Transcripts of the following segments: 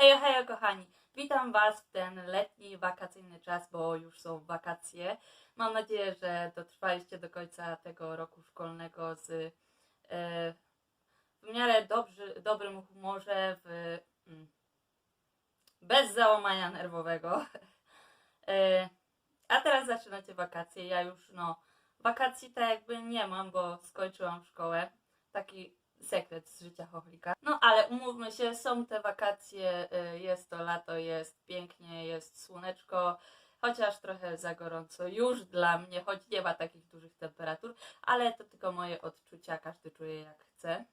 Hej, hej, kochani! Witam Was w ten letni, wakacyjny czas, bo już są wakacje. Mam nadzieję, że dotrwaliście do końca tego roku szkolnego z e, w miarę dobrzy, dobrym humorze, w, mm, bez załamania nerwowego. E, a teraz zaczynacie wakacje. Ja już, no, wakacji tak jakby nie mam, bo skończyłam szkołę. Taki sekret z życia chochlika. No ale umówmy się, są te wakacje, y, jest to lato, jest pięknie, jest słoneczko, chociaż trochę za gorąco już dla mnie, choć nie ma takich dużych temperatur, ale to tylko moje odczucia, każdy czuje jak chce.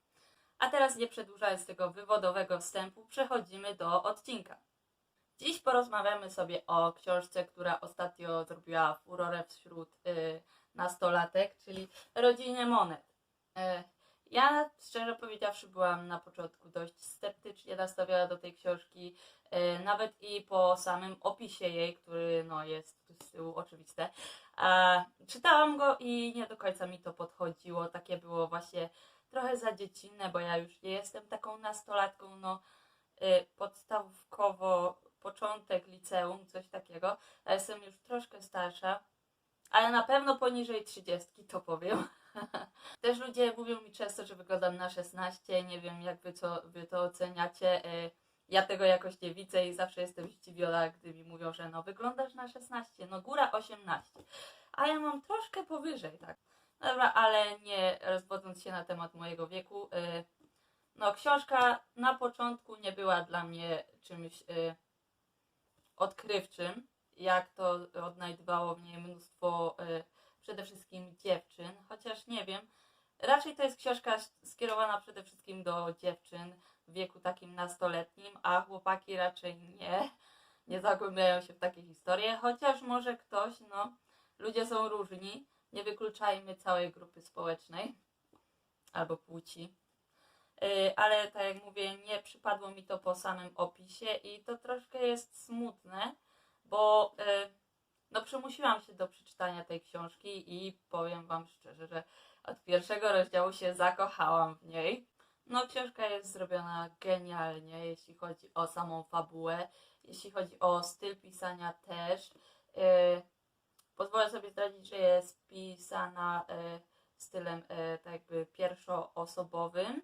A teraz nie przedłużając tego wywodowego wstępu, przechodzimy do odcinka. Dziś porozmawiamy sobie o książce, która ostatnio zrobiła furorę wśród y, nastolatek, czyli Rodzinie Monet. Y, ja, szczerze powiedziawszy, byłam na początku dość sceptycznie nastawiona do tej książki, e, nawet i po samym opisie jej, który no, jest z tyłu oczywiste. Czytałam go i nie do końca mi to podchodziło. Takie było właśnie trochę za dziecinne, bo ja już nie jestem taką nastolatką, no e, podstawkowo, początek liceum, coś takiego. Ja jestem już troszkę starsza, ale na pewno poniżej 30, to powiem. Też ludzie mówią mi często, że wyglądam na 16, nie wiem jak wy, co, wy to oceniacie. E, Ja tego jakoś nie widzę i zawsze jestem zdziwiona, gdy mi mówią, że no wyglądasz na 16, no góra 18. A ja mam troszkę powyżej, tak. Dobra, ale nie rozwodząc się na temat mojego wieku, e, no książka na początku nie była dla mnie czymś e, odkrywczym, jak to odnajdywało w niej mnóstwo przede wszystkim dziewczyn, chociaż nie wiem. Raczej to jest książka skierowana przede wszystkim do dziewczyn w wieku takim nastoletnim, a chłopaki raczej nie, nie zagłębiają się w takie historie, chociaż może ktoś, no, ludzie są różni, nie wykluczajmy całej grupy społecznej albo płci. Yy, ale tak jak mówię, nie przypadło mi to po samym opisie i to troszkę jest smutne, bo yy, no przymusiłam się do przeczytania tej książki i powiem Wam szczerze, że od pierwszego rozdziału się zakochałam w niej. No książka jest zrobiona genialnie, jeśli chodzi o samą fabułę, jeśli chodzi o styl pisania też. Yy, pozwolę sobie zdradzić, że jest pisana yy, stylem yy, tak jakby pierwszoosobowym,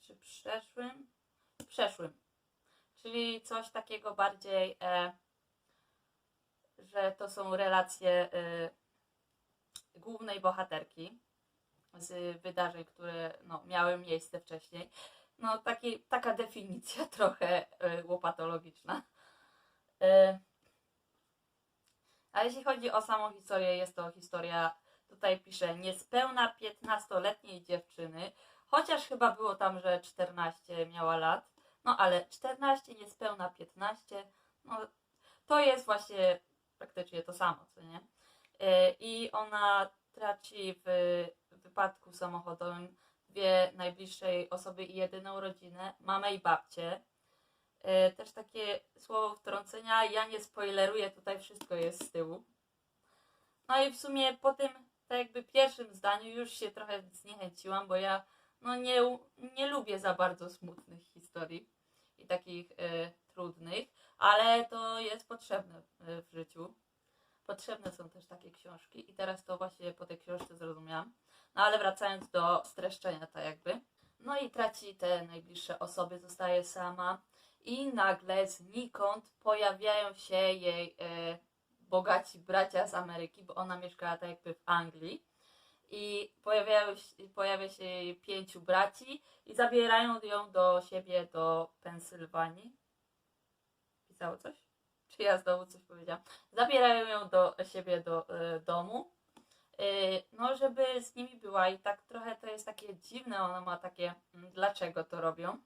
czy przeszłym? Przeszłym. Czyli coś takiego bardziej... że to są relacje y, głównej bohaterki z wydarzeń, które no, miały miejsce wcześniej. No, taki, taka definicja trochę y, łopatologiczna. Y, a jeśli chodzi o samą historię, jest to historia, tutaj pisze, niespełna 15-letniej dziewczyny, chociaż chyba było tam, że 14 miała lat, no ale 14, niespełna 15, no to jest właśnie praktycznie to samo, co nie? E, I ona traci w wypadku samochodowym dwie najbliższe jej osoby i jedyną rodzinę, mamę i babcię. E, Też takie słowo wtrącenia, ja nie spoileruję, tutaj wszystko jest z tyłu. No i w sumie po tym, tak jakby pierwszym zdaniu już się trochę zniechęciłam, bo ja no nie, nie lubię za bardzo smutnych historii takich e, trudnych, ale to jest potrzebne w, w życiu. Potrzebne są też takie książki i teraz to właśnie po tej książce zrozumiałam. No ale wracając do streszczenia, tak jakby. No i traci te najbliższe osoby, zostaje sama i nagle znikąd pojawiają się jej e, bogaci bracia z Ameryki, bo ona mieszkała tak jakby w Anglii. I pojawiają pojawia się jej pięciu braci i zabierają ją do siebie do Pensylwanii. Pisało coś? Czy ja znowu coś powiedziałam? Zabierają ją do siebie do e, domu. E, no, żeby z nimi była i tak trochę to jest takie dziwne, ona ma takie, mm, dlaczego to robią?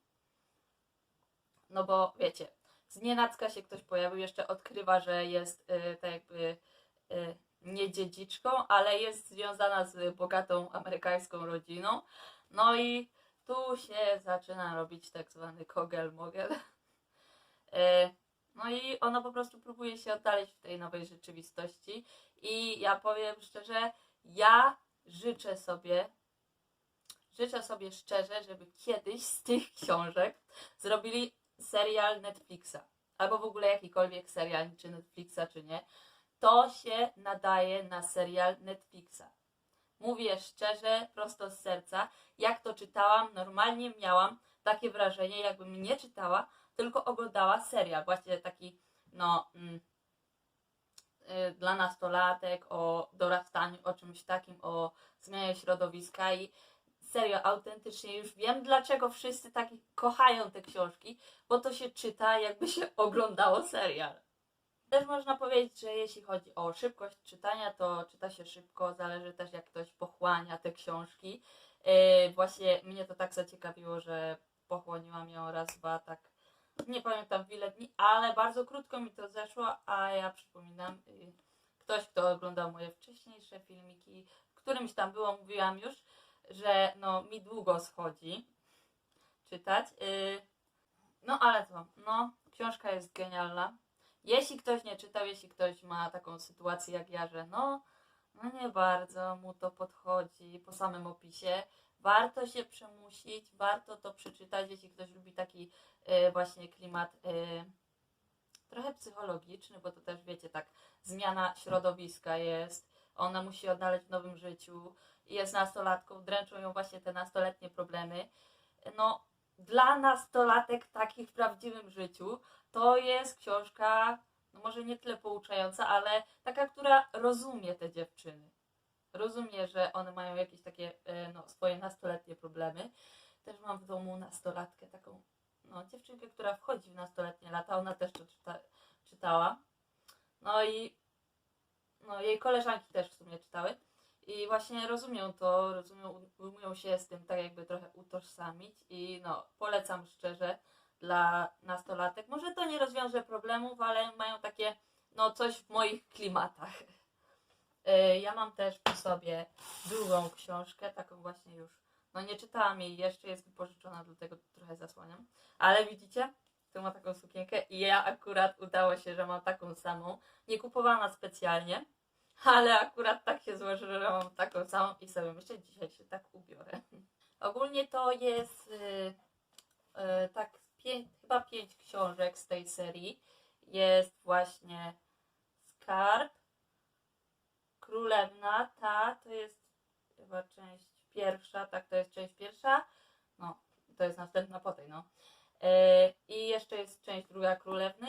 No bo wiecie, z nienacka się ktoś pojawił, jeszcze odkrywa, że jest e, tak jakby e, nie dziedziczką, ale jest związana z bogatą amerykańską rodziną. No i tu się zaczyna robić tak zwany kogel-mogel. E, No i ona po prostu próbuje się odnaleźć w tej nowej rzeczywistości. I ja powiem szczerze, ja życzę sobie, życzę sobie szczerze, żeby kiedyś z tych książek zrobili serial Netflixa, albo w ogóle jakikolwiek serial, czy Netflixa, czy nie, to się nadaje na serial Netflixa. Mówię szczerze, prosto z serca, jak to czytałam, normalnie miałam takie wrażenie, jakbym nie czytała, tylko oglądała serial, właśnie taki, no, mm, y, dla nastolatek, o dorastaniu, o czymś takim, o zmianie środowiska i serio, autentycznie już wiem, dlaczego wszyscy tak kochają te książki, bo to się czyta, jakby się oglądało serial. Też można powiedzieć, że jeśli chodzi o szybkość czytania, to czyta się szybko, zależy też jak ktoś pochłania te książki. Yy, właśnie mnie to tak zaciekawiło, że pochłoniłam ją raz, dwa, tak nie pamiętam ile dni, ale bardzo krótko mi to zeszło, a ja przypominam, yy, ktoś, kto oglądał moje wcześniejsze filmiki, w którymś tam było, mówiłam już, że no mi długo schodzi czytać. Yy, no ale co, no książka jest genialna. Jeśli ktoś nie czytał, jeśli ktoś ma taką sytuację jak ja, że no, no nie bardzo mu to podchodzi po samym opisie, warto się przemusić, warto to przeczytać, jeśli ktoś lubi taki y, właśnie klimat y, trochę psychologiczny, bo to też wiecie, tak, zmiana środowiska jest, ona musi odnaleźć w nowym życiu, jest nastolatką, dręczą ją właśnie te nastoletnie problemy. No, dla nastolatek takich w prawdziwym życiu to jest książka, no może nie tyle pouczająca, ale taka, która rozumie te dziewczyny. Rozumie, że one mają jakieś takie e, no, swoje nastoletnie problemy. Też mam w domu nastolatkę, taką no, dziewczynkę, która wchodzi w nastoletnie lata, ona też to czyta, czytała. No i no, jej koleżanki też w sumie czytały. I właśnie rozumią to, rozumią, się z tym tak jakby trochę utożsamić i no, polecam szczerze dla nastolatek. Może to nie rozwiąże problemów, ale mają takie, no coś w moich klimatach. Y, Ja mam też przy sobie drugą książkę, taką właśnie już, no nie czytałam jej jeszcze, jest wypożyczona, dlatego trochę zasłaniam. Ale widzicie, to ma taką sukienkę i ja akurat udało się, że mam taką samą. Nie kupowana specjalnie, ale akurat tak się złoży, że mam taką samą i sobie myślę, dzisiaj się tak ubiorę. Ogólnie to jest y, y, tak pię- chyba pięć książek z tej serii. Jest właśnie Skarb, Królewna, ta to jest chyba część pierwsza, tak to jest część pierwsza. No, to jest następna po tej, no. Y, I jeszcze jest część druga Królewny.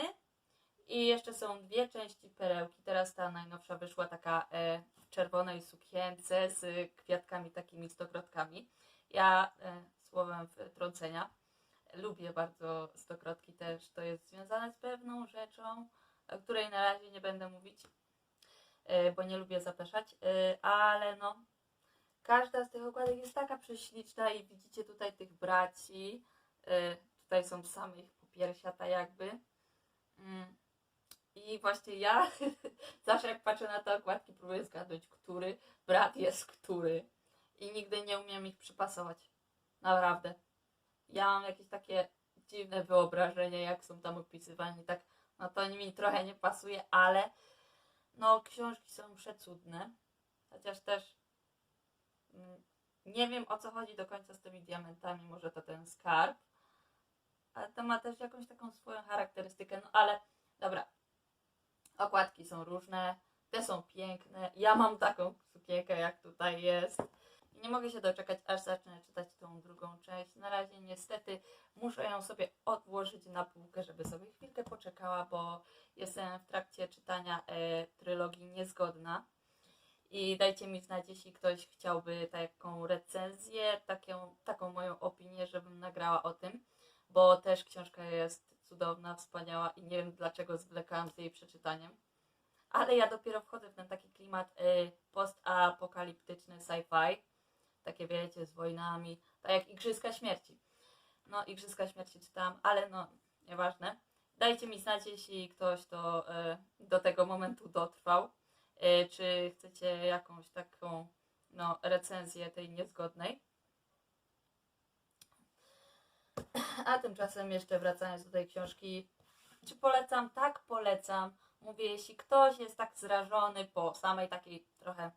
I jeszcze są dwie części perełki. Teraz ta najnowsza wyszła taka e, w czerwonej sukience z kwiatkami takimi stokrotkami. Ja e, słowem wtrącenia lubię bardzo stokrotki też. To jest związane z pewną rzeczą, o której na razie nie będę mówić, e, bo nie lubię zapeszać, e, ale no każda z tych okładek jest taka prześliczna i widzicie tutaj tych braci. E, tutaj są same ich popiersiata jakby. Mm. I właśnie ja zawsze jak patrzę na te okładki, próbuję zgadnąć, który brat jest który. I nigdy nie umiem ich przypasować. Naprawdę. Ja mam jakieś takie dziwne wyobrażenie, jak są tam opisywani. Tak, no to mi trochę nie pasuje, ale no książki są przecudne. Chociaż też mm, nie wiem o co chodzi do końca z tymi diamentami. Może to ten skarb. Ale to ma też jakąś taką swoją charakterystykę. No ale dobra, Okładki są różne, te są piękne. Ja mam taką sukienkę, jak tutaj jest. I nie mogę się doczekać, aż zacznę czytać tą drugą część. Na razie niestety muszę ją sobie odłożyć na półkę, żeby sobie chwilkę poczekała, bo jestem w trakcie czytania e, trylogii Niezgodna. I dajcie mi znać, jeśli ktoś chciałby taką recenzję, taką, taką moją opinię, żebym nagrała o tym, bo też książka jest cudowna, wspaniała i nie wiem dlaczego zwlekałam z jej przeczytaniem. Ale ja dopiero wchodzę w ten taki klimat y, postapokaliptyczny sci-fi. Takie wiecie, z wojnami, tak jak Igrzyska Śmierci. No, Igrzyska Śmierci czytałam, ale no, nieważne. Dajcie mi znać, jeśli ktoś to y, do tego momentu dotrwał. Y, czy chcecie jakąś taką no, recenzję tej niezgodnej. A tymczasem jeszcze wracając do tej książki, czy polecam? Tak, polecam. Mówię, jeśli ktoś jest tak zrażony po samej takiej trochę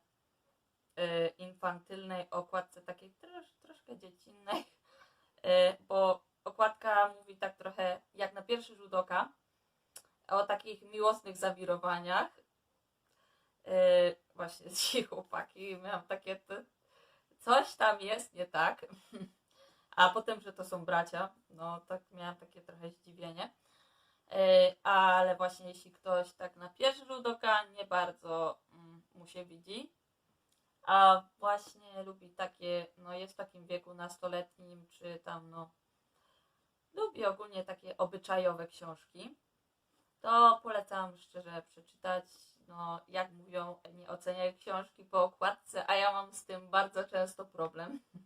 y, infantylnej okładce, takiej trosz, troszkę dziecinnej, y, bo okładka mówi tak trochę jak na pierwszy rzut oka o takich miłosnych zawirowaniach. Yy, właśnie ci chłopaki, miałam takie, coś tam jest nie tak. A potem, że to są bracia, no tak miałam takie trochę zdziwienie. Yy, ale właśnie jeśli ktoś tak na pierwszy rzut oka nie bardzo mm, mu się widzi, a właśnie lubi takie, no jest w takim wieku nastoletnim, czy tam no lubi ogólnie takie obyczajowe książki, to polecam szczerze przeczytać. No, jak mówią, nie oceniaj książki po okładce, a ja mam z tym bardzo często problem.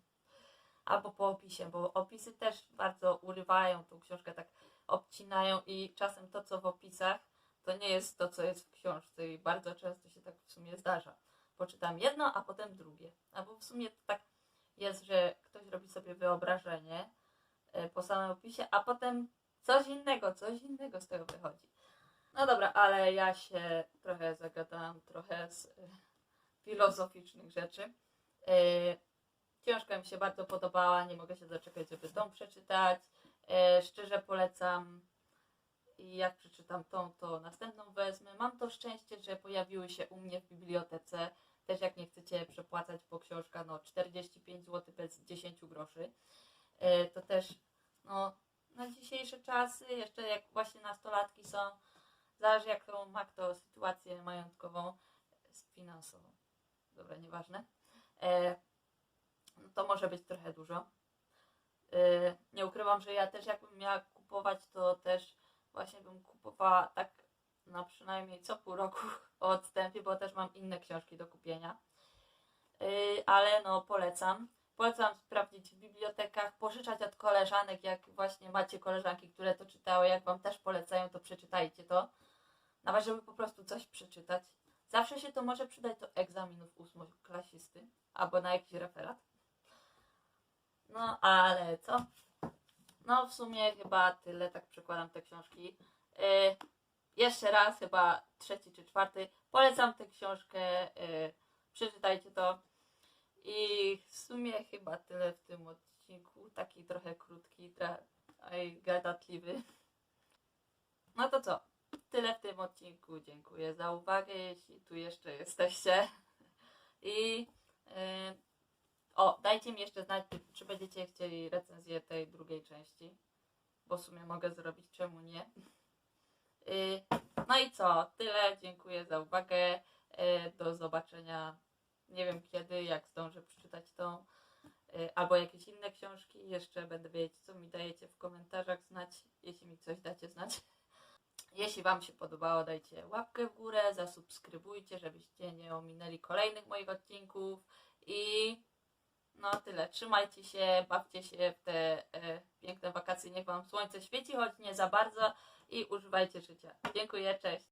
Albo po opisie, bo opisy też bardzo urywają tą książkę, tak obcinają i czasem to, co w opisach, to nie jest to, co jest w książce i bardzo często się tak w sumie zdarza. Poczytam jedno, a potem drugie. Albo w sumie to tak jest, że ktoś robi sobie wyobrażenie e, po samym opisie, a potem coś innego, coś innego z tego wychodzi. No dobra, ale ja się trochę zagadałam, trochę z e, filozoficznych rzeczy. Książka mi się bardzo podobała, nie mogę się doczekać, żeby tą przeczytać. E, szczerze polecam i jak przeczytam tą, to następną wezmę. Mam to szczęście, że pojawiły się u mnie w bibliotece. Też jak nie chcecie przepłacać, bo książka no 45 zł bez 10 groszy. E, to też no, na dzisiejsze czasy, jeszcze jak właśnie nastolatki są, zależy jaką ma kto sytuację majątkową, finansową. Dobra, nieważne. E, no to może być trochę dużo. Yy, nie ukrywam, że ja też jakbym miała kupować, to też właśnie bym kupowała tak na przynajmniej co pół roku o odstępie, bo też mam inne książki do kupienia. Yy, ale no polecam. Polecam sprawdzić w bibliotekach, pożyczać od koleżanek, jak właśnie macie koleżanki, które to czytały, jak wam też polecają, to przeczytajcie to. Nawet żeby po prostu coś przeczytać. Zawsze się to może przydać do egzaminów ósmoklasisty albo na jakiś referat. No, ale co? No, w sumie chyba tyle, tak przekładam te książki. Yy, jeszcze raz, chyba trzeci czy czwarty. Polecam tę książkę, yy, przeczytajcie to. I w sumie chyba tyle w tym odcinku. Taki trochę krótki, trochę gadatliwy. No to co? Tyle w tym odcinku. Dziękuję za uwagę, jeśli tu jeszcze jesteście. I yy, o, dajcie mi jeszcze znać, czy będziecie chcieli recenzję tej drugiej części. Bo w sumie mogę zrobić, czemu nie. Yy, no i co? Tyle. Dziękuję za uwagę. Yy, do zobaczenia. Nie wiem kiedy, jak zdążę przeczytać tą. Yy, albo jakieś inne książki. Jeszcze będę wiedzieć, co mi dajecie w komentarzach znać, jeśli mi coś dacie znać. Jeśli Wam się podobało, dajcie łapkę w górę, zasubskrybujcie, żebyście nie ominęli kolejnych moich odcinków. I no tyle. Trzymajcie się, bawcie się w te e, piękne wakacje. Niech Wam słońce świeci, choć nie za bardzo. I używajcie życia. Dziękuję, cześć.